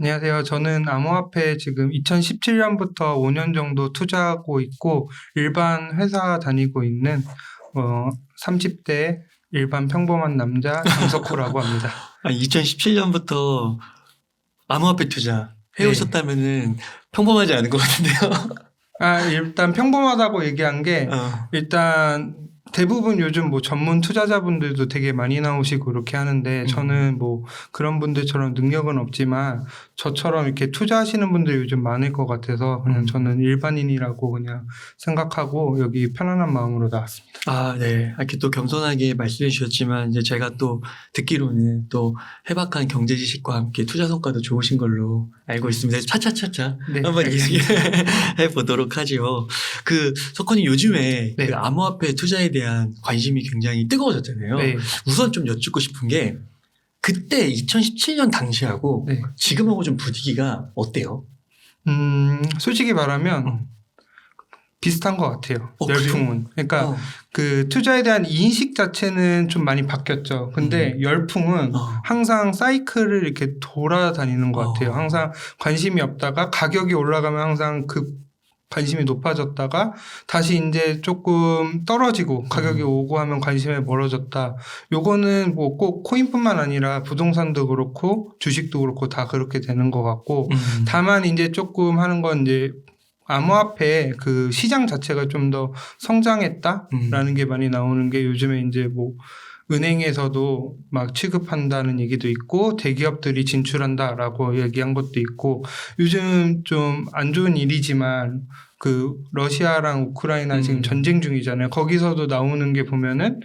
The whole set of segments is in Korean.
안녕하세요. 저는 암호화폐 지금 2017년부터 5년 정도 투자하고 있고 일반 회사 다니고 있는 어, 30대 일반 평범한 남자 장석호라고 합니다. 아, 2017년부터 암호화폐 투자 해오셨다면은 평범하지 않은 것 같은데요. 아, 일단 평범하다고 얘기한 게 어. 일단 대부분 요즘 뭐 전문 투자자분들도 되게 많이 나오시고 그렇게 하는데 음. 저는 뭐 그런 분들처럼 능력은 없지만 저처럼 이렇게 투자하시는 분들이 요즘 많을 것 같아서 그냥 음. 저는 일반인이라고 그냥 생각하고 여기 편안한 마음으로 나왔습니다. 아, 네. 이렇게 또 겸손하게 말씀해 주셨지만 이제 제가 또 듣기로는 또 해박한 경제 지식과 함께 투자 성과도 좋으신 걸로 알고 있습니다. 차차차차 네, 한번. 이야기해 보도록 하죠. 그 석헌이 요즘에 네. 그 암호화폐 투자에 대한 관심이 굉장히 뜨거워졌잖아요. 네. 우선 좀 여쭙고 싶은 게 그때 2017년 당시하고 네. 지금하고 좀 분위기가 어때요? 음, 솔직히 말하면 어. 비슷한 것 같아요. 어, 열풍은. 그러니까 어. 그 투자에 대한 인식 자체는 좀 많이 바뀌었죠. 근데 열풍은 어. 항상 사이클을 이렇게 돌아다니는 것 같아요. 어. 항상 관심이 없다가 가격이 올라가면 항상 그 관심이 높아졌다가 다시 이제 조금 떨어지고 가격이 음. 오고 하면 관심이 멀어졌다. 요거는 뭐 꼭 코인뿐만 아니라 부동산도 그렇고 주식도 그렇고 다 그렇게 되는 것 같고 음. 다만 이제 조금 하는 건 이제 암호화폐 그 시장 자체가 좀 더 성장했다라는 음. 게 많이 나오는 게 요즘에 이제 뭐 은행에서도 막 취급한다는 얘기도 있고 대기업들이 진출한다라고 얘기한 것도 있고 요즘 좀 안 좋은 일이지만 그 러시아랑 우크라이나 지금 음. 전쟁 중이잖아요. 거기서도 나오는 게 보면은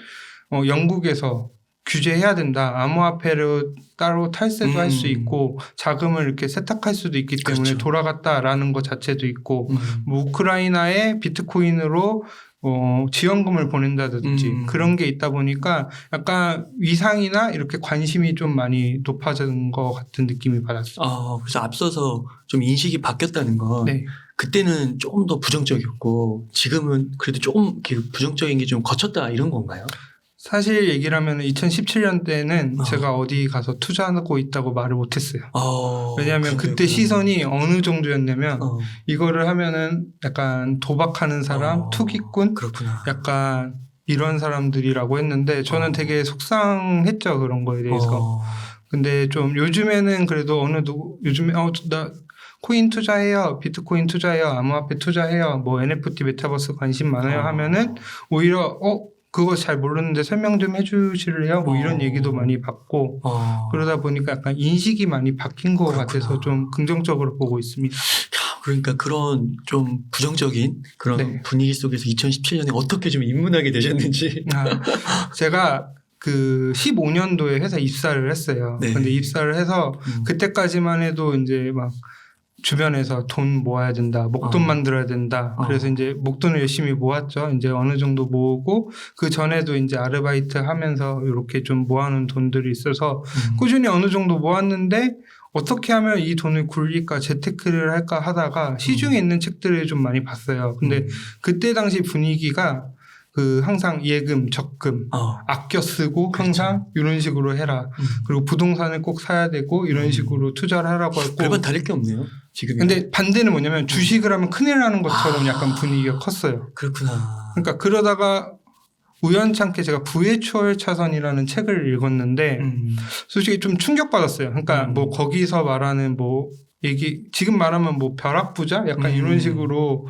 어 영국에서 규제해야 된다. 암호화폐로 따로 탈세도 할수 음. 있고 자금을 이렇게 세탁할 수도 있기 때문에 그렇죠. 돌아갔다라는 것 자체도 있고 음. 뭐 우크라이나에 비트코인으로 어, 지원금을 보낸다든지 음. 그런 게 있다 보니까 약간 위상이나 이렇게 관심이 좀 많이 높아진 것 같은 느낌이 받았어요. 아, 그래서 앞서서 좀 인식이 바뀌었다는 건 네. 그때는 조금 더 부정적이었고 지금은 그래도 조금 부정적인 게 좀 거쳤다 이런 건가요? 사실 얘기를 하면 2017년 때는 어. 제가 어디 가서 투자하고 있다고 말을 못했어요. 어, 왜냐하면? 그때 시선이 어느 정도였냐면 어, 이거를 하면은 약간 도박하는 사람, 어, 투기꾼, 그렇구나. 약간 이런 사람들이라고 했는데 저는 어. 되게 속상했죠 그런 거에 대해서. 어, 근데 좀 요즘에는 그래도 어느 누구 요즘에 어나 코인 투자해요, 비트코인 투자해요, 암호화폐 투자해요, 뭐 NFT 메타버스 관심 많아요 어. 하면은 오히려 어 그거 잘 모르는데 설명 좀 해주실래요? 뭐 이런 어. 얘기도 많이 받고 어. 그러다 보니까 약간 인식이 많이 바뀐 것 그렇구나. 같아서 좀 긍정적으로 보고 있습니다. 그러니까 그런 좀 부정적인 그런 네. 분위기 속에서 2017년에 어떻게 좀 입문하게 되셨는지. 아, 제가 그 15년도에 회사 입사를 했어요. 네. 근데 입사를 해서 음. 그때까지만 해도 이제 막 주변에서 돈 모아야 된다, 목돈 어. 만들어야 된다. 어. 그래서 이제 목돈을 열심히 모았죠. 이제 어느 정도 모으고 그 전에도 이제 아르바이트 하면서 이렇게 좀 모아놓은 돈들이 있어서 음. 꾸준히 어느 정도 모았는데 어떻게 하면 이 돈을 굴릴까 재테크를 할까 하다가 시중에 있는 책들을 좀 많이 봤어요. 근데 음. 그때 당시 분위기가 그 항상 예금, 적금, 어. 아껴 쓰고 그렇죠. 항상 이런 식으로 해라. 음. 그리고 부동산을 꼭 사야 되고 이런 음. 식으로 투자를 하라고 했고. 별반 다를 게 없네요. 지금. 근데 반대는 뭐냐면 주식을 하면 큰일 나는 것처럼 아. 약간 분위기가 컸어요. 그렇구나. 그러니까 그러다가 우연찮게 제가 부의 초월 차선이라는 책을 읽었는데 음. 솔직히 좀 충격받았어요. 그러니까 음. 뭐 거기서 말하는 뭐 얘기 지금 말하면 뭐 벼락부자 약간 음. 이런 식으로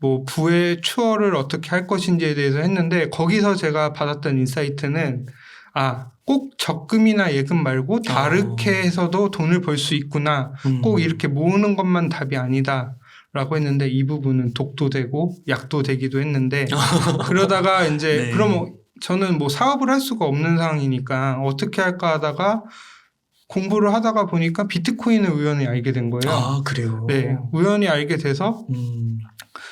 뭐 부의 추월을 어떻게 할 것인지에 대해서 했는데 거기서 제가 받았던 인사이트는 아 꼭 적금이나 예금 말고 다르게 어. 해서도 돈을 벌 수 있구나. 음. 꼭 이렇게 모으는 것만 답이 아니다. 라고 했는데 이 부분은 독도 되고 약도 되기도 했는데 그러다가 이제 네. 그러면 저는 뭐 사업을 할 수가 없는 상황이니까 어떻게 할까 하다가 공부를 하다가 보니까 비트코인을 우연히 알게 된 거예요. 아, 그래요. 네, 우연히 알게 돼서 음.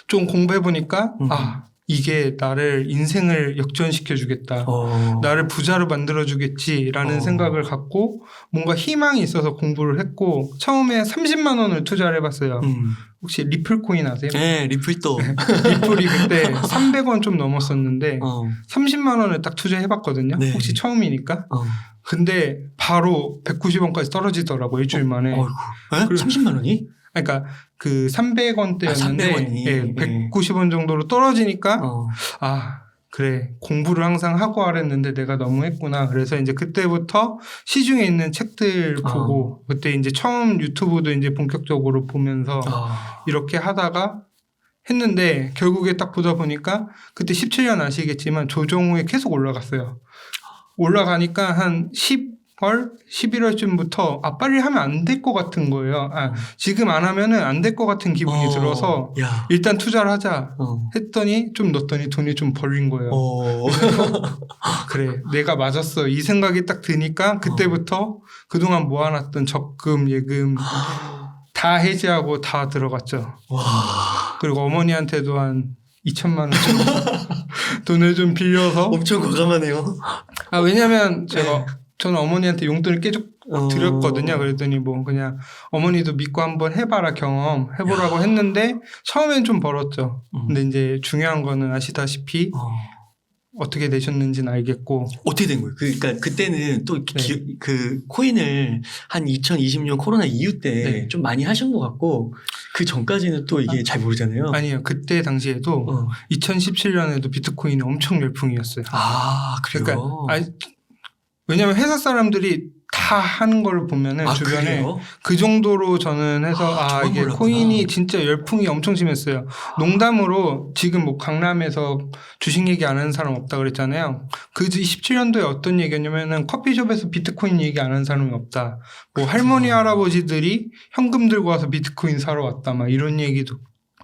좀 공부해 보니까 음. 아 이게 나를 인생을 역전시켜 주겠다. 어. 나를 부자로 만들어 주겠지라는 어. 생각을 갖고 뭔가 희망이 있어서 공부를 했고 처음에 30만 원을 투자를 해 봤어요. 음. 혹시 리플 코인 아세요? 네, 리플도. 리플이 그때 300원 좀 넘었었는데 어. 30만 원을 딱 투자해 봤거든요. 네. 혹시 처음이니까. 어. 근데 바로 190원까지 떨어지더라고 일주일 만에. 어이구. 에? 그래. 30만 원이? 그러니까 그 300원대였는데 아, 300원 이. 예, 예. 190원 정도로 떨어지니까 어. 아 그래 공부를 항상 하고 하랬는데 내가 너무 했구나 그래서 이제 그때부터 시중에 있는 책들 아. 보고 그때 이제 처음 유튜브도 이제 본격적으로 보면서 아. 이렇게 하다가 했는데 결국에 딱 보다 보니까 그때 17년 아시겠지만 조정후에 계속 올라갔어요. 올라가니까 한 10 월, 11월쯤부터 아 빨리 하면 안 될 것 같은 거예요. 아 지금 안 하면은 안 될 것 같은 기분이 어. 들어서 야. 일단 투자를 하자 어. 했더니 좀 넣었더니 돈이 좀 벌린 거예요. 어. 그래 내가 맞았어 이 생각이 딱 드니까 그때부터 그동안 모아놨던 적금 예금 다 해지하고 다 들어갔죠. 와. 그리고 어머니한테도 한 2천만 원 정도 돈을 좀 빌려서 엄청 과감하네요. 아 왜냐면 제가 네. 저는 어머니한테 용돈을 계속 어. 드렸거든요. 그랬더니 뭐 그냥 어머니도 믿고 한번 해봐라 경험 해보라고 했는데 처음엔 좀 벌었죠. 음. 근데 이제 중요한 거는 아시다시피 어. 어떻게 되셨는지는 알겠고 어떻게 된 거예요? 그, 그러니까 그때는 또 네. 기- 그 코인을 한 2020년 코로나 이후 때 네. 좀 많이 하신 것 같고 그 전까지는 또 이게 잘 모르잖아요. 아니요 그때 당시에도 어. 2017년에도 비트코인이 엄청 열풍이었어요. 아 그래요. 그러니까 아니, 왜냐면 회사 사람들이 다 하는 걸 보면은 아, 주변에 그래요? 그 정도로 저는 해서 아, 아, 이게 몰랐구나. 코인이 진짜 열풍이 엄청 심했어요. 농담으로 지금 뭐 강남에서 주식 얘기 안 하는 사람 없다 그랬잖아요. 그 17년도에 어떤 얘기였냐면은 커피숍에서 비트코인 얘기 안 하는 사람이 없다. 뭐 할머니 할아버지들이 현금 들고 와서 비트코인 사러 왔다 막 이런 얘기도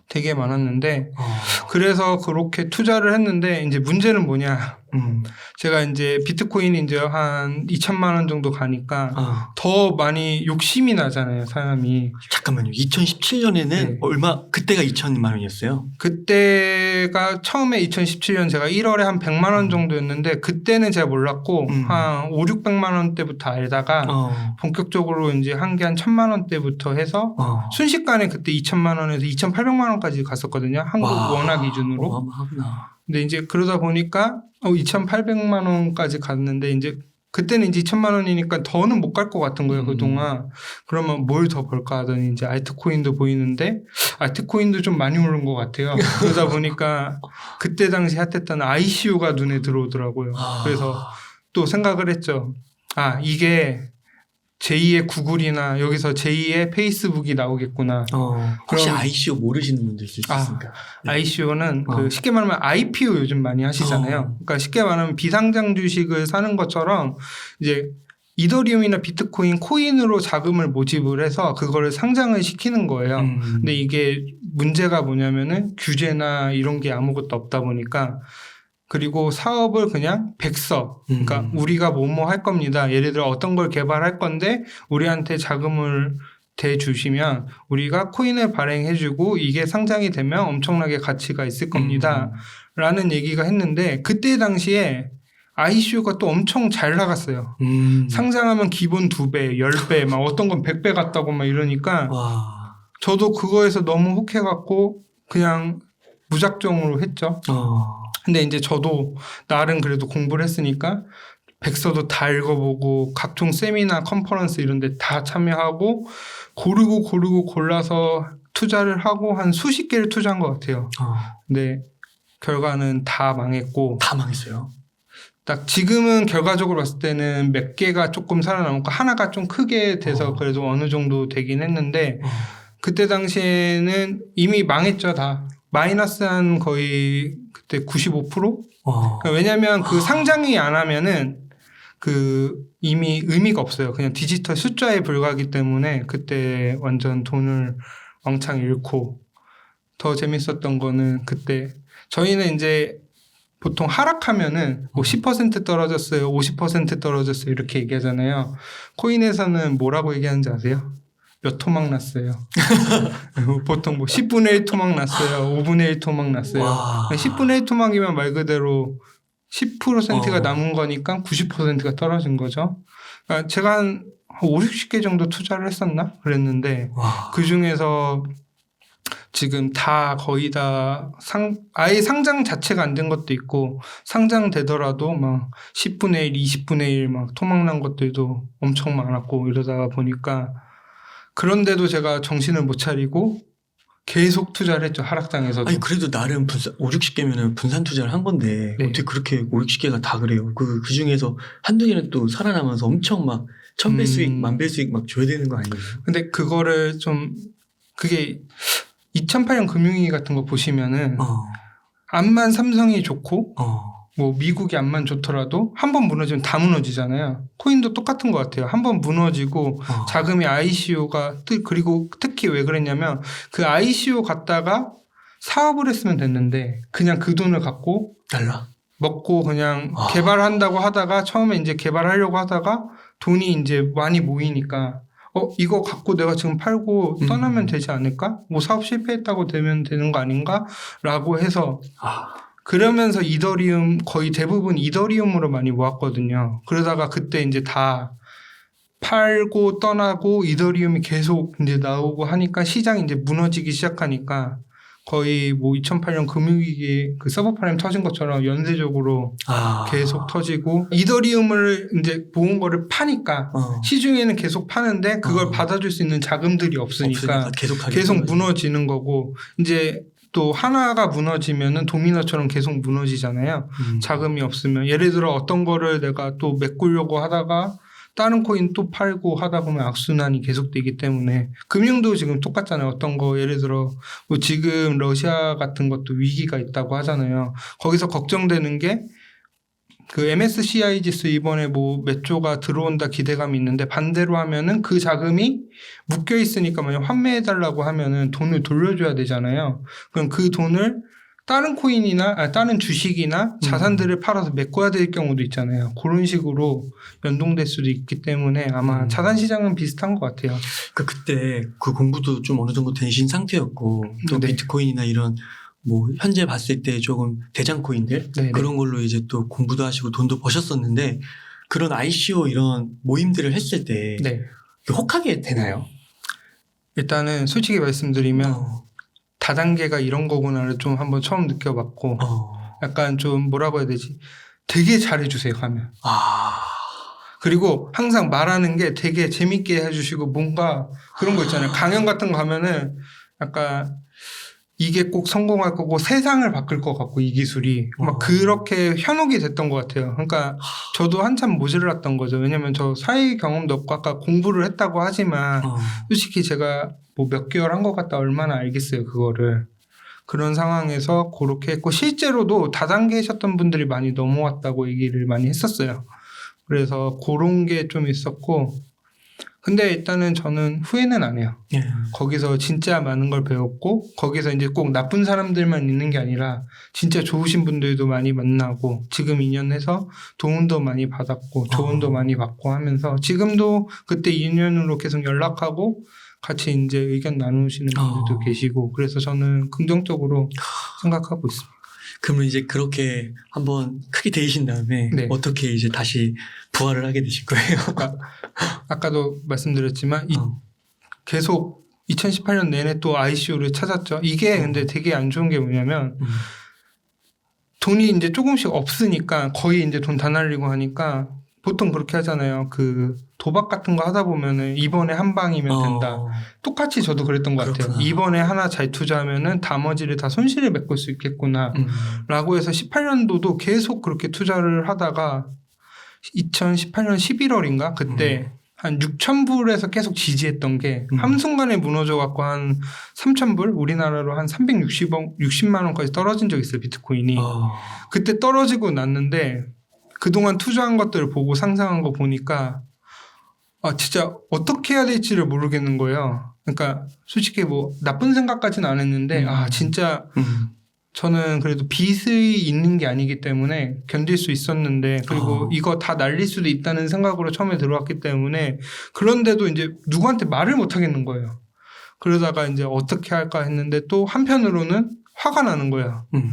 되게 많았는데 어. 그래서 그렇게 투자를 했는데 이제 문제는 뭐냐. 음. 제가 이제 비트코인이 이제 한 2천만 원 정도 가니까 아, 더 많이 욕심이 나잖아요, 사람이. 잠깐만요. 2017년에는 네. 얼마 그때가 2천만 원이었어요. 그때가 처음에 2017년 제가 1월에 한 100만 원 정도였는데 그때는 제가 몰랐고 음. 한 5, 600만 원대부터 알다가 어. 본격적으로 이제 한 게 한 1000만 원대부터 해서 어. 순식간에 그때 2천만 원에서 2,800만 원까지 갔었거든요. 한국 와. 원화 기준으로. 어마어마하구나. 근데 이제 그러다 보니까 어, 2,800만 원까지 갔는데 이제 그때는 이제 2천만 원이니까 더는 못 갈 것 같은 거예요 음. 그동안 그러면 뭘 더 벌까 하더니 이제 알트코인도 보이는데 알트코인도 좀 많이 오른 것 같아요 그러다 보니까 그때 당시 핫했던 ICU가 눈에 들어오더라고요 아. 그래서 또 생각을 했죠 아 이게 제2의 구글이나 여기서 제2의 페이스북이 나오겠구나 어. 혹시 그럼- ICO 모르시는 분들 있을 수 아, 있으니까. 네. ICO는 어. 그 쉽게 말하면 IPO 요즘 많이 하시잖아요. 어. 그러니까 쉽게 말하면 비상장 주식을 사는 것처럼 이제 이더리움이나 비트코인 코인으로 자금을 모집을 해서 그거를 상장을 시키는 거예요. 음. 근데 이게 문제가 뭐냐면은 규제나 이런 게 아무것도 없다 보니까 그리고 사업을 그냥 백서 그러니까 음. 우리가 뭐뭐 할 겁니다. 예를 들어 어떤 걸 개발할 건데 우리한테 자금을 대주시면 우리가 코인을 발행해주고 이게 상장이 되면 엄청나게 가치가 있을 겁니다. 라는 얘기가 했는데 그때 당시에 ICU가 또 엄청 잘 나갔어요. 음. 상장하면 기본 두 배, 열 배, 막 어떤 건 백 배 같다고 막 이러니까 와. 저도 그거에서 너무 혹해갖고 그냥 무작정으로 했죠. 어. 근데 이제 저도 나름 그래도 공부를 했으니까 백서도 다 읽어보고 각종 세미나 컨퍼런스 이런 데 다 참여하고 고르고 고르고 골라서 투자를 하고 한 수십 개를 투자한 것 같아요. 어. 근데 결과는 다 망했고 다 망했어요. 딱 지금은 결과적으로 봤을 때는 몇 개가 조금 살아남고 하나가 좀 크게 돼서 어. 그래도 어느 정도 되긴 했는데 어. 그때 당시에는 이미 망했죠 다 마이너스 한 거의 그때 95%? 어. 그러니까 왜냐하면 그 상장이 안 하면은 그 이미 의미가 없어요. 그냥 디지털 숫자에 불과하기 때문에 그때 완전 돈을 왕창 잃고 더 재밌었던 거는 그때 저희는 이제 보통 하락하면은 뭐 10% 떨어졌어요, 50% 떨어졌어요 이렇게 얘기하잖아요. 코인에서는 뭐라고 얘기하는지 아세요? 몇 토막 났어요. 보통 뭐 10분의 1 토막 났어요, 5분의 1 토막 났어요. 와. 10분의 1 토막이면 말 그대로 10%가 어. 남은 거니까 90%가 떨어진 거죠. 그러니까 제가 한 5, 60개 정도 투자를 했었나? 그랬는데 와. 그 중에서 지금 다 거의 다 상, 아예 상장 자체가 안 된 것도 있고, 상장되더라도 막 10분의 1, 20분의 1 막 토막난 것들도 엄청 많았고 이러다가 보니까, 그런데도 제가 정신을 못 차리고 계속 투자를 했죠, 하락장에서도. 아니 그래도 나름 분산 5, 60개면은 분산 투자를 한 건데 네. 어떻게 그렇게 5, 60개가 다 그래요. 그, 그 중에서 한두 개는 또 살아남아서 엄청 막 천배 음. 수익, 만배 수익 막 줘야 되는 거 아니에요? 근데 그거를 좀, 그게 2008년 금융위기 같은 거 보시면은, 어, 암만 삼성이 좋고, 어, 뭐 미국이 암만 좋더라도 한 번 무너지면 다 무너지잖아요. 코인도 똑같은 것 같아요. 한 번 무너지고 어. 자금이 ICO가 뜨 그리고 특히 왜 그랬냐면 그 ICO 갔다가 사업을 했으면 됐는데 그냥 그 돈을 갖고 달라. 먹고 그냥 아. 개발한다고 하다가 처음에 이제 개발하려고 하다가 돈이 이제 많이 모이니까 어 이거 갖고 내가 지금 팔고 음. 떠나면 되지 않을까? 뭐 사업 실패했다고 되면 되는 거 아닌가?라고 해서 아, 그러면서 이더리움 거의 대부분 이더리움으로 많이 모았거든요. 그러다가 그때 이제 다 팔고 떠나고 이더리움이 계속 이제 나오고 하니까 시장이 이제 무너지기 시작하니까 거의 뭐 2008년 금융위기 그 서브프라임 터진 것처럼 연쇄적으로 아. 계속 터지고 이더리움을 이제 모은 거를 파니까 어. 시중에는 계속 파는데 그걸 어. 받아줄 수 있는 자금들이 없으니까 없으니까 계속. 무너지는 거고 이제 또 하나가 무너지면은 도미노처럼 계속 무너지잖아요. 음. 자금이 없으면 예를 들어 어떤 거를 내가 또 메꾸려고 하다가 다른 코인 또 팔고 하다 보면 악순환이 계속되기 때문에 금융도 지금 똑같잖아요. 어떤 거 예를 들어 뭐 지금 러시아 같은 것도 위기가 있다고 하잖아요. 거기서 걱정되는 게 그 MSCI 지수 이번에 뭐 몇 조가 들어온다 기대감이 있는데 반대로 하면은 그 자금이 묶여 있으니까 만약 환매해 달라고 하면은 돈을 돌려줘야 되잖아요. 그럼 그 돈을 다른 코인이나 아, 다른 주식이나 자산들을 팔아서 메꿔야 될 경우도 있잖아요. 그런 식으로 연동될 수도 있기 때문에 아마 음. 자산 시장은 비슷한 것 같아요. 그 그때 그 공부도 좀 어느 정도 되신 상태였고 또 네. 비트코인이나 이런 뭐 현재 봤을 때 조금 대장 코인들 네, 네. 그런 걸로 이제 또 공부도 하시고 돈도 버셨었는데 그런 ICO 이런 모임들을 했을 때 네. 혹하게 되나요? 일단은 솔직히 말씀드리면 어, 다단계가 이런 거구나를 좀 한번 처음 느껴봤고 어. 약간 좀 뭐라고 해야 되지? 되게 잘해주세요 가면. 아, 그리고 항상 말하는 게 되게 재밌게 해주시고 뭔가 그런 거 있잖아요. 강연 같은 거 하면은 약간 이게 꼭 성공할 거고 세상을 바꿀 것 같고 이 기술이 막 어. 그렇게 현혹이 됐던 것 같아요. 그러니까 저도 한참 모질랐던 거죠. 왜냐면 저 사회 경험도 없고 아까 공부를 했다고 하지만 어. 솔직히 제가 뭐 몇 개월 한 것 같다 얼마나 알겠어요 그거를 그런 상황에서 그렇게 했고 실제로도 다단계셨던 분들이 많이 넘어왔다고 얘기를 많이 했었어요 그래서 그런 게 좀 있었고 근데 일단은 저는 후회는 안 해요 예. 거기서 진짜 많은 걸 배웠고 거기서 이제 꼭 나쁜 사람들만 있는 게 아니라 진짜 좋으신 분들도 많이 만나고 지금 2년 해서 도움도 많이 받았고 조언도 어. 많이 받고 하면서 지금도 그때 2년으로 계속 연락하고 같이 이제 의견 나누시는 분들도 어. 계시고 그래서 저는 긍정적으로 생각하고 있습니다. 그러면 이제 그렇게 한번 크게 데이신 다음에 네. 어떻게 이제 다시 부활을 하게 되실 거예요? 아까 도 말씀드렸지만 이 어. 계속 2018년 내내 또 ICO를 찾았죠. 이게 어. 근데 되게 안 좋은 게 뭐냐면 음. 돈이 이제 조금씩 없으니까 거의 이제 돈 다 날리고 하니까 보통 그렇게 하잖아요. 그 도박 같은 거 하다 보면은 이번에 한 방이면 된다. 어. 똑같이 저도 그랬던 것 같아요. 그렇구나. 이번에 하나 잘 투자하면은 나머지를 다 손실을 메꿀 수 있겠구나. 음. 라고 해서 18년도도 계속 그렇게 투자를 하다가 2018년 11월인가 그때 한 6,000불에서 계속 지지했던 게 음. 한순간에 무너져 갖고 한 3,000불 우리나라로 한 360원 60만 원까지 떨어진 적 있어요 비트코인이 어. 그때 떨어지고 났는데 그동안 투자한 것들을 보고 상상한 거 보니까 아 진짜 어떻게 해야 될지를 모르겠는 거예요. 그러니까 솔직히 뭐 나쁜 생각까지는 안 했는데 음. 아 진짜 음. 저는 그래도 빚이 있는 게 아니기 때문에 견딜 수 있었는데 그리고 어. 이거 다 날릴 수도 있다는 생각으로 처음에 들어왔기 때문에 그런데도 이제 누구한테 말을 못 하겠는 거예요. 그러다가 이제 어떻게 할까 했는데 또 한편으로는 화가 나는 거예요. 음.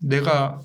내가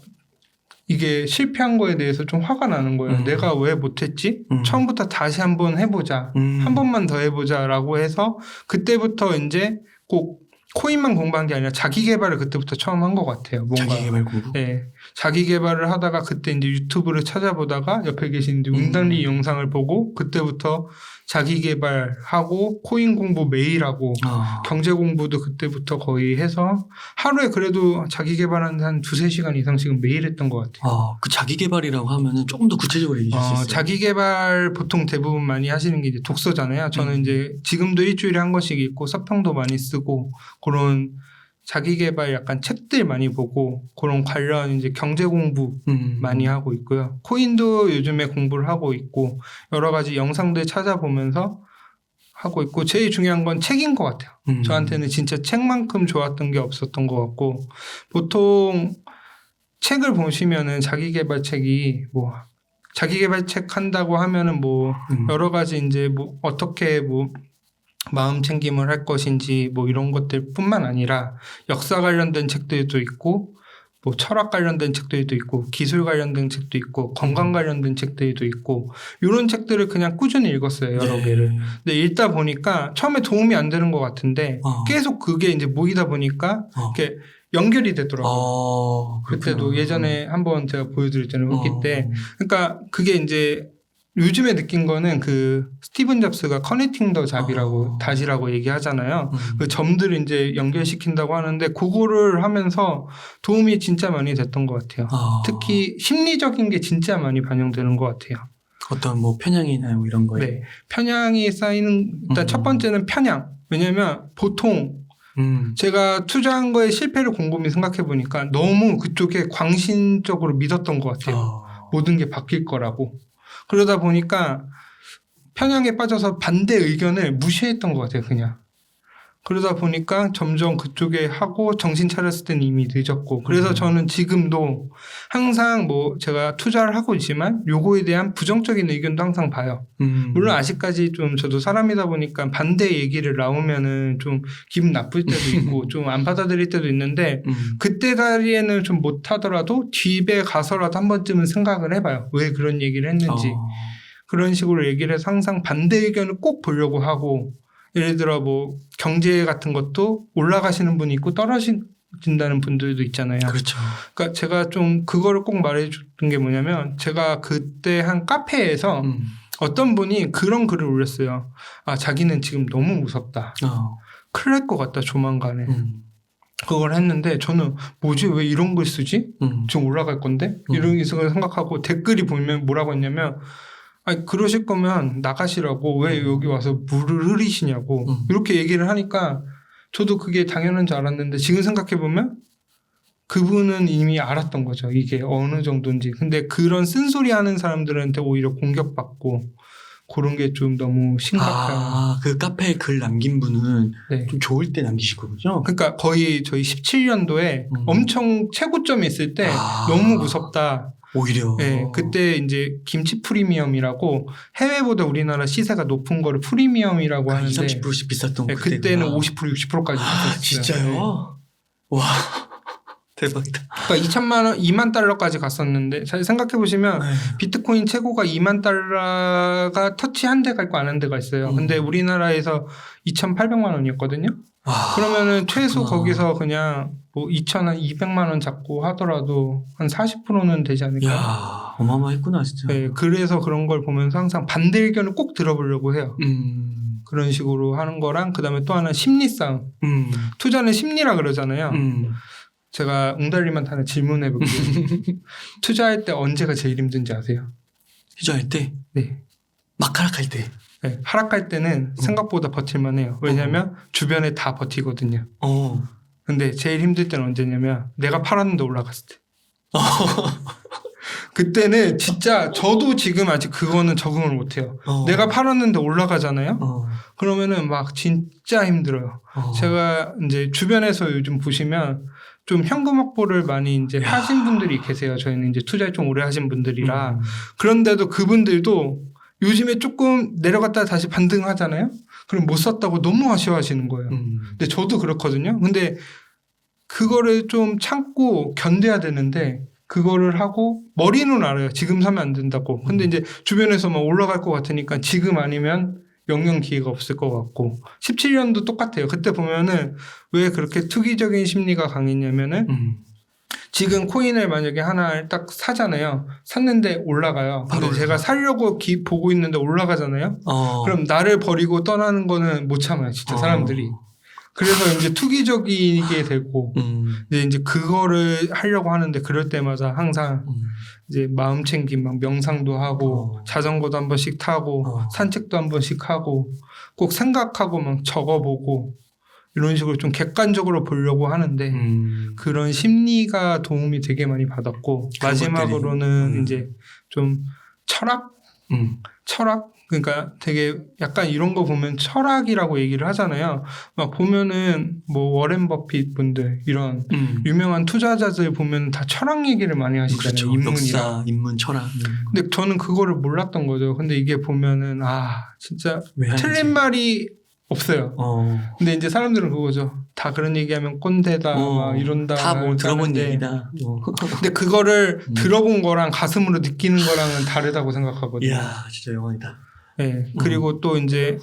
이게 실패한 거에 대해서 좀 화가 나는 거예요. 음. 내가 왜 못했지? 음. 처음부터 다시 한번 해보자. 음. 한 번만 더 해보자라고 해서 그때부터 이제 꼭 코인만 공부한 게 아니라 자기 개발을 그때부터 처음 한 것 같아요. 뭔가 자기 개발 공부. 네, 자기 개발을 하다가 그때 이제 유튜브를 찾아보다가 옆에 계신 이제 음. 운달리 영상을 보고 그때부터 자기 개발하고 코인 공부 매일 하고 아, 경제 공부도 그때부터 거의 해서 하루에 그래도 자기 개발한 한 두세 시간 이상씩은 매일 했던 것 같아요. 아, 그 자기 개발이라고 하면은 조금 더 구체적으로 얘기해 주실 수 어, 있어요? 자기 개발 보통 대부분 많이 하시는 게 이제 독서잖아요. 저는 음. 이제 지금도 일주일에 한 권씩 읽고 서평도 많이 쓰고 그런 자기 개발 약간 책들 많이 보고 그런 관련 이제 경제 공부 음. 많이 하고 있고요. 코인도 요즘에 공부를 하고 있고 여러 가지 영상들 찾아보면서 하고 있고 제일 중요한 건 책인 것 같아요. 음. 저한테는 진짜 책만큼 좋았던 게 없었던 것 같고 보통 책을 보시면은 자기 개발 책이 뭐 자기 개발 책 한다고 하면은 뭐 음. 여러 가지 이제 뭐 어떻게 뭐 마음 챙김을 할 것인지 뭐 이런 것들뿐만 아니라 역사 관련된 책들도 있고 뭐 철학 관련된 책들도 있고 기술 관련된 책도 있고 건강 관련된 책들도 있고 이런 책들을 그냥 꾸준히 읽었어요 여러 네. 개를. 근데 읽다 보니까 처음에 도움이 안 되는 것 같은데 어. 계속 그게 이제 모이다 보니까 어. 이렇게 연결이 되더라고요. 어, 그때도. 예전에 한번 제가 보여드렸잖아요 후기 어. 때. 그러니까 그게 이제 요즘에 느낀 거는 그 스티븐 잡스가 커넥팅 더 잡이라고 어. 다시라고 얘기하잖아요. 음. 그 점들을 이제 연결시킨다고 하는데 그거를 하면서 도움이 진짜 많이 됐던 것 같아요. 아, 특히 심리적인 게 진짜 많이 반영되는 것 같아요. 어떤 뭐 편향이나 뭐 이런 거에. 네. 편향이 쌓이는 일단 음. 첫 번째는 편향. 왜냐면 보통 음. 제가 투자한 거에 실패를 곰곰이 생각해 보니까 너무 그쪽에 광신적으로 믿었던 것 같아요. 아. 모든 게 바뀔 거라고. 그러다 보니까 편향에 빠져서 반대 의견을 무시했던 것 같아요, 그냥. 그러다 보니까 점점 그쪽에 하고 정신 차렸을 때는 이미 늦었고. 그래서 음. 저는 지금도 항상 뭐 제가 투자를 하고 있지만 요거에 대한 부정적인 의견도 항상 봐요. 음. 물론 아직까지 좀 저도 사람이다 보니까 반대 얘기를 나오면은 좀 기분 나쁠 때도 있고 좀 안 받아들일 때도 있는데 음. 그때 다리에는 좀 못하더라도 뒤에 가서라도 한 번쯤은 생각을 해봐요. 왜 그런 얘기를 했는지. 어. 그런 식으로 얘기를 해서 항상 반대 의견을 꼭 보려고 하고 예를 들어 뭐 경제 같은 것도 올라가시는 분이 있고 떨어진다는 분들도 있잖아요. 그렇죠. 그러니까 제가 좀 그거를 꼭 말해줬던 게 뭐냐면 제가 그때 한 카페에서 음. 어떤 분이 그런 글을 올렸어요. 아 자기는 지금 너무 무섭다. 어. 큰일 날 것 같다 조만간에. 음. 그걸 했는데 저는 뭐지 왜 이런 글 쓰지? 음. 지금 올라갈 건데 음. 이런 식으로 생각하고 댓글이 보면 뭐라고 했냐면 아니 그러실 거면 나가시라고 왜 여기 와서 물을 흐리시냐고 음. 이렇게 얘기를 하니까 저도 그게 당연한 줄 알았는데 지금 생각해 보면 그분은 이미 알았던 거죠 이게 어느 정도인지 근데 그런 쓴소리 하는 사람들한테 오히려 공격받고 그런 게 좀 너무 심각한 아, 그 카페에 글 남긴 분은 네. 좀 좋을 때 남기신 거군요. 그러니까 거의 저희 17년도에 음. 엄청 최고점이 있을 때 아. 너무 무섭다 오히려. 네, 그때 이제 김치 프리미엄이라고 해외보다 우리나라 시세가 높은 거를 프리미엄이라고 한 하는데 20, 30%씩 비쌌던 네, 그때구나. 그때는 50% 60%까지 아, 진짜요? 와. 대박이다. 그러니까 2천만 원, 2만 달러까지 갔었는데 사실 생각해 보시면 네. 비트코인 최고가 2만 달러가 터치한 데가 있고 안 한 데가 있어요. 음. 근데 우리나라에서 2,800만 원이었거든요. 와. 그러면은 최소 그렇구나. 거기서 그냥 뭐 2천 한 200만 원 잡고 하더라도 한 40%는 되지 않을까. 야, 어마어마했구나 진짜. 네, 그래서 그런 걸 보면서 항상 반대 의견을 꼭 들어보려고 해요. 음. 그런 식으로 하는 거랑 그다음에 또 하나 심리 싸움. 음. 투자는 심리라 그러잖아요. 음. 제가 하나 질문해 볼게요. 투자할 때 언제가 제일 힘든지 아세요? 휴자할 때, 네. 막 하락할 때. 네, 하락할 때는 생각보다 버틸만 해요. 왜냐면 주변에 다 버티거든요. 어. 근데 제일 힘들 때는 언제냐면 내가 팔았는데 올라갔을 때. 그때는 진짜 저도 지금 아직 그거는 적응을 못 해요. 어. 내가 팔았는데 올라가잖아요. 어. 그러면은 막 진짜 힘들어요. 어. 제가 이제 주변에서 요즘 보시면 좀 현금 확보를 많이 이제 야. 하신 분들이 계세요. 저희는 이제 투자를 좀 오래 하신 분들이라. 음. 그런데도 그분들도 요즘에 조금 내려갔다 다시 반등하잖아요. 그럼 못 샀다고 너무 아쉬워하시는 거예요. 음. 근데 저도 그렇거든요. 근데 그거를 좀 참고 견뎌야 되는데 그거를 하고 머리는 알아요. 지금 사면 안 된다고. 근데 음. 이제 주변에서 막 올라갈 것 같으니까 지금 아니면 영영 기회가 없을 것 같고 17년도 똑같아요. 그때 보면은 왜 그렇게 투기적인 심리가 강했냐면은 음. 지금 코인을 만약에 하나 딱 사잖아요. 샀는데 올라가요. 근데 바로 제가 살려고 기- 보고 있는데 올라가잖아요. 어. 그럼 나를 버리고 떠나는 거는 못 참아요. 진짜 사람들이. 그래서 이제 투기적이게 되고 음. 이제 이제 그거를 하려고 하는데 그럴 때마다 항상 음. 이제 마음 챙김 막 명상도 하고 어. 자전거도 한 번씩 타고 어. 산책도 한 번씩 하고 꼭 생각하고 막 적어보고 이런 식으로 좀 객관적으로 보려고 하는데 음. 그런 심리가 도움이 되게 많이 받았고 마지막으로는 것들이, 음. 이제 좀 철학 음. 철학 그러니까 되게 약간 이런 거 보면 철학이라고 얘기를 하잖아요. 막 보면은 뭐 워렌 버핏 분들 이런 음. 유명한 투자자들 보면 다 철학 얘기를 많이 하시잖아요. 그렇죠. 인문이랑. 역사, 인문, 철학. 음. 근데 저는 그거를 몰랐던 거죠. 근데 이게 보면은 아 진짜. 틀린 말이 없어요. 어. 근데 이제 사람들은 그거죠. 다 그런 얘기하면 꼰대다 어. 막 이런다. 다 뭐 들어본 하는데 얘기다. 뭐. 근데 그거를 음. 들어본 거랑 가슴으로 느끼는 거랑은 다르다고 생각하거든요. 이야, 진짜 영원이다. 네. 그리고 또 이제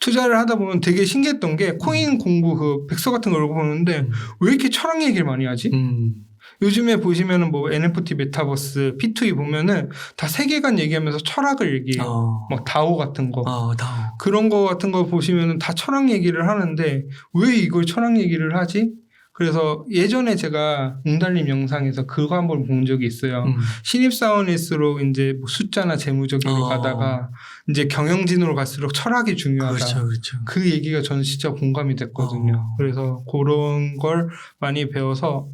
투자를 하다 보면 되게 신기했던 게 코인 공부 그 백서 같은 걸 보는데 음. 왜 이렇게 철학 얘기를 많이 하지? 음. 요즘에 보시면은 뭐 NFT 메타버스 P2E 보면은 다 세계관 얘기하면서 철학을 얘기해요. 어. 막 다오 같은 거. 어, 다. 그런 거 같은 거 보시면은 다 철학 얘기를 하는데 왜 이걸 철학 얘기를 하지? 그래서 예전에 제가 웅달님 영상에서 그거 한 번 본 적이 있어요. 음. 신입사원일수록 이제 뭐 숫자나 재무적으로 어. 가다가 이제 경영진으로 갈수록 철학이 중요하다. 그렇죠, 그렇죠. 그 얘기가 저는 진짜 공감이 됐거든요. 어. 그래서 그런 걸 많이 배워서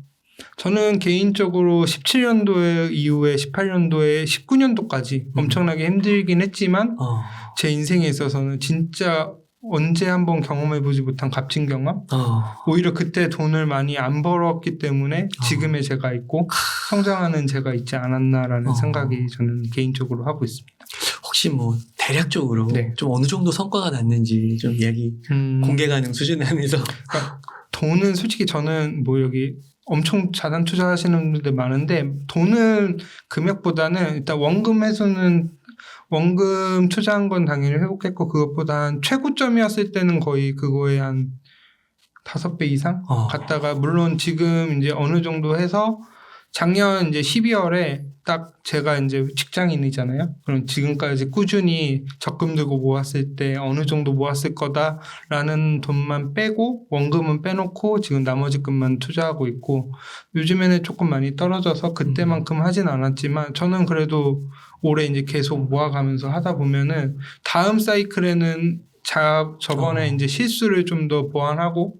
저는 개인적으로 17년도에 이후에 18년도에 19년도까지 음. 엄청나게 힘들긴 했지만 어. 제 인생에 있어서는 진짜 언제 한번 경험해보지 못한 값진 경험? 어. 오히려 그때 돈을 많이 안 벌었기 때문에 지금의 제가 있고 성장하는 제가 있지 않았나라는 어. 생각이 저는 개인적으로 하고 있습니다. 혹시 뭐 대략적으로 네. 좀 어느 정도 성과가 났는지 좀 이야기 음, 공개 가능 수준에 한해서 돈은 솔직히 저는 뭐 여기 엄청 자산 투자하시는 분들 많은데 돈은 금액보다는 일단 원금 회수는 원금 투자한 건 당연히 회복했고 그것보다 한 최고점이었을 때는 거의 그거에 한 다섯 배 이상 어. 갔다가 물론 지금 이제 어느 정도 해서 작년 이제 12월에 딱 제가 이제 직장인이잖아요. 그럼 지금까지 꾸준히 적금 들고 모았을 때 어느 정도 모았을 거다라는 돈만 빼고 원금은 빼놓고 지금 나머지 금만 투자하고 있고 요즘에는 조금 많이 떨어져서 그때만큼 하진 않았지만 저는 그래도 올해 이제 계속 모아가면서 하다 보면은 다음 사이클에는 자 저번에 어. 이제 실수를 좀 더 보완하고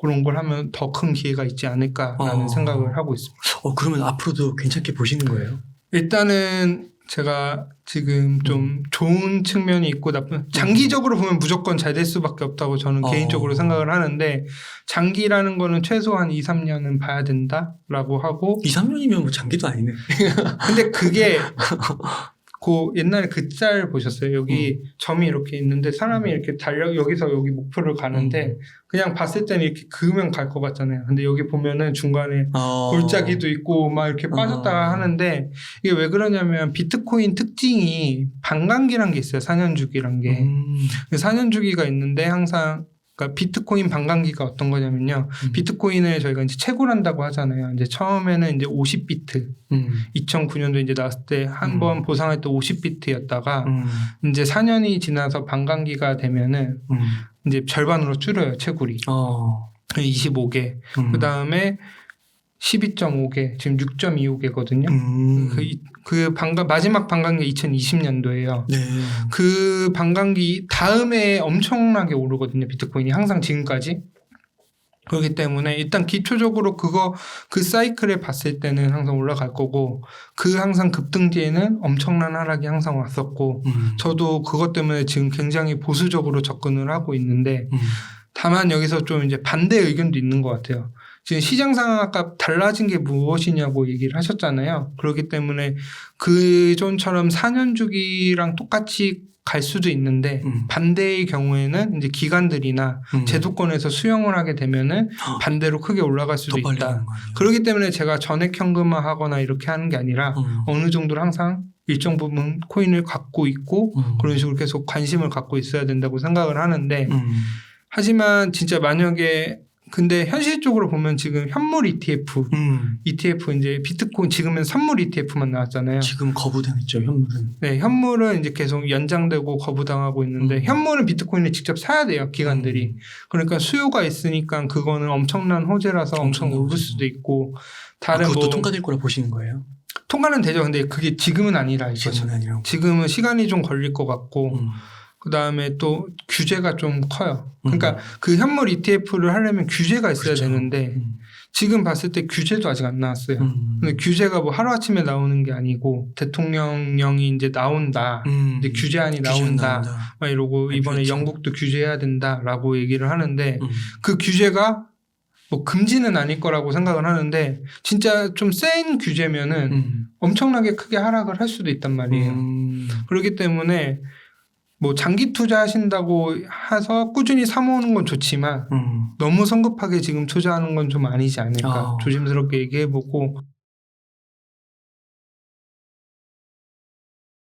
그런 걸 하면 더 큰 기회가 있지 않을까라는 어. 생각을 하고 있습니다. 어 그러면 앞으로도 괜찮게 보시는 거예요? 일단은 제가 지금 좀 좋은 측면이 있고 나쁜 장기적으로 보면 무조건 잘 될 수밖에 없다고 저는 어. 개인적으로 생각을 하는데 장기라는 거는 최소한 2, 3년은 봐야 된다라고 하고 2, 3년이면 뭐 장기도 아니네. 근데 그게 그 옛날에 그 짤 보셨어요? 여기 점이 이렇게 있는데 사람이 이렇게 달려 여기서 여기 목표를 가는데 그냥 봤을 때는 이렇게 그으면 갈 것 같잖아요. 근데 여기 보면은 중간에 어. 골짜기도 있고 막 이렇게 빠졌다가 어. 하는데 이게 왜 그러냐면 비트코인 특징이 반감기란 게 있어요. 4년 주기란 게. 음. 그 4년 주기가 있는데 항상 그러니까 비트코인 반감기가 어떤 거냐면요. 음. 비트코인을 저희가 이제 채굴한다고 하잖아요. 이제 처음에는 이제 50비트, 음. 2009년도 이제 나왔을 때한 음. 번 보상할 때 50비트였다가 음. 이제 4년이 지나서 반감기가 되면은 음. 이제 절반으로 줄어요, 채굴이. 어. 25개. 음. 그 다음에 12.5개, 지금 6.25개거든요. 음. 그, 이- 그 반감, 마지막 반감기 2020년도에요. 네. 그 반감기 다음에 엄청나게 오르거든요. 비트코인이 항상 지금까지. 그렇기 때문에 일단 기초적으로 그거 그 사이클에 봤을 때는 항상 올라갈 거고 그 항상 급등 뒤에는 엄청난 하락이 항상 왔었고 음. 저도 그것 때문에 지금 굉장히 보수적으로 접근을 하고 있는데 음. 다만 여기서 좀 이제 반대 의견도 있는 것 같아요. 지금 시장 상황 아까 달라진 게 무엇이냐고 얘기를 하셨잖아요. 그렇기 때문에 그전처럼 4년 주기랑 똑같이 갈 수도 있는데 음. 반대의 경우에는 이제 기관들이나 음. 제도권에서 수용을 하게 되면은 헉, 반대로 크게 올라갈 수도 있다. 그렇기 때문에 제가 전액 현금화하거나 이렇게 하는 게 아니라 음. 어느 정도는 항상 일정 부분 코인을 갖고 있고 음. 그런 식으로 계속 관심을 갖고 있어야 된다고 생각을 하는데 음. 하지만 진짜 만약에 근데 현실적으로 보면 지금 현물 ETF, 음. ETF 이제 비트코인 지금은 선물 ETF만 나왔잖아요. 지금 거부당했죠 현물은. 네, 현물은 이제 계속 연장되고 거부당하고 있는데 음. 현물은 비트코인을 직접 사야 돼요 기관들이. 그러니까 수요가 있으니까 그거는 엄청난 호재라서 엄청 오를. 수도 있고 아, 다른 그것도 뭐 통과될 거라 보시는 거예요? 통과는 되죠. 근데 그게 지금은 아니라 이거죠. 지금은. 지금은 시간이 좀 걸릴 것 같고 음. 그 다음에 또 규제가 좀 커요. 그러니까 그 현물 ETF를 하려면 규제가 있어야 그렇죠. 되는데 음. 지금 봤을 때 규제도 아직 안 나왔어요. 음. 근데 규제가 뭐 하루 아침에 나오는 게 아니고 대통령령이 이제 나온다. 음. 이제 규제안이 규제안 나온다. 나온다. 막 이러고 이번에 발표했죠. 영국도 규제해야 된다라고 얘기를 하는데 음. 그 규제가 뭐 금지는 아닐 거라고 생각을 하는데 진짜 좀 센 규제면은 음. 엄청나게 크게 하락을 할 수도 있단 말이에요. 음. 그렇기 때문에 뭐 장기 투자하신다고 해서 꾸준히 사모으는 건 좋지만 음. 너무 성급하게 지금 투자하는 건 좀 아니지 않을까 아. 조심스럽게 얘기해보고